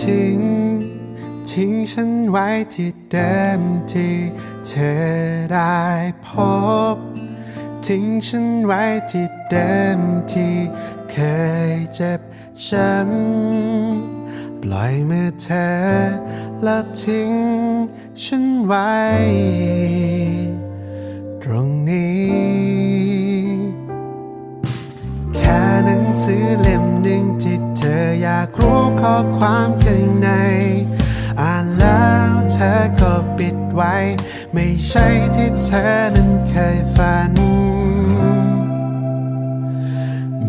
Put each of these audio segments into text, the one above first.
ทิ้ง ทิ้งฉันไว้ที่เดิมที่เธอได้พบ ทิ้งฉันไว้ที่เดิมที่เคยเจ็บช้ำปล่อยมือเธอแล้วทิ้งฉันไว้ ตรงนี้ แค่หนัง สือเล่มหนึ่งที่เธออยากรู้ข้อความข้างใน อ่านแล้วเธอก็ปิดไว้ ไม่ใช่ที่เธอนั้นเคยฝัน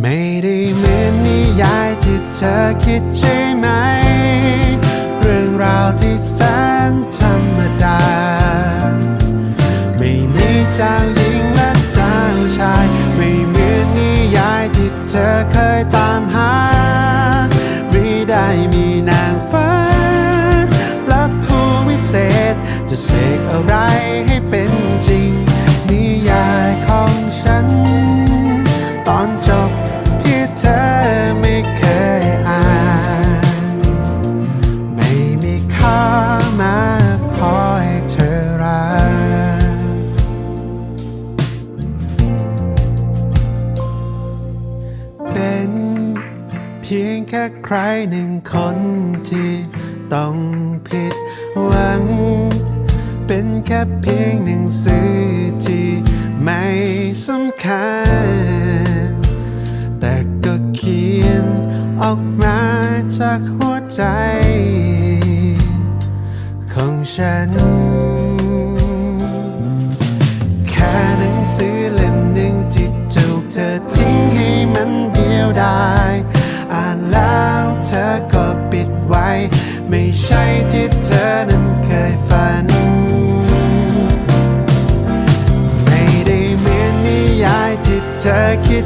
ไม่ได้เหมือนนิยายที่เธอคิดใช่ไหม เรื่องราวที่แสน อเคยตามหา ไม่ได้มีนางฟ้า รับผู้วิเศษ จะเสกอะไรให้เป็นจริง เพียงแค่ใครหนึ่งคนที่ต้องผิดหวัง เป็นแค่เพียงหนึ่งสื่อที่ไม่สำคัญ แต่ก็เขียนออกมาจากหัวใจ ใช่ที่เธอนั้นเคยฝัน ไม่ได้เหมือนนิยายที่เธอคิด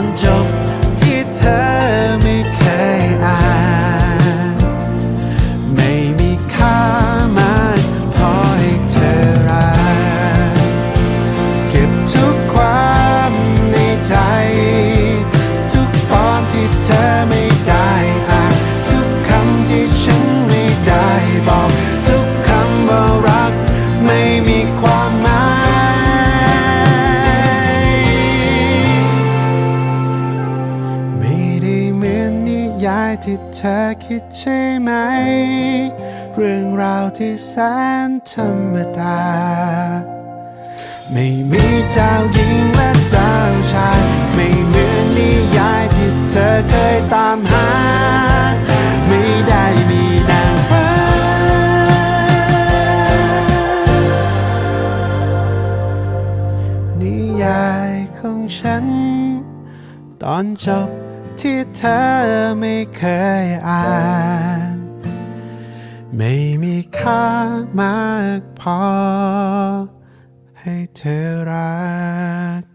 อนจบที่เธอ ยายที่เธอคิดใช่ไหม เรื่องราวที่แสนธรรมดา ไม่มีเจ้าหญิงและเจ้าชาย ไม่เหมือนนิยายที่เธอเคยตามหา ไม่ได้มีนางฟ้านิยายของฉัน ตอนจบ ที่เธอไม่เคยอ่าน ไม่มีค่ามากพอให้เธอรัก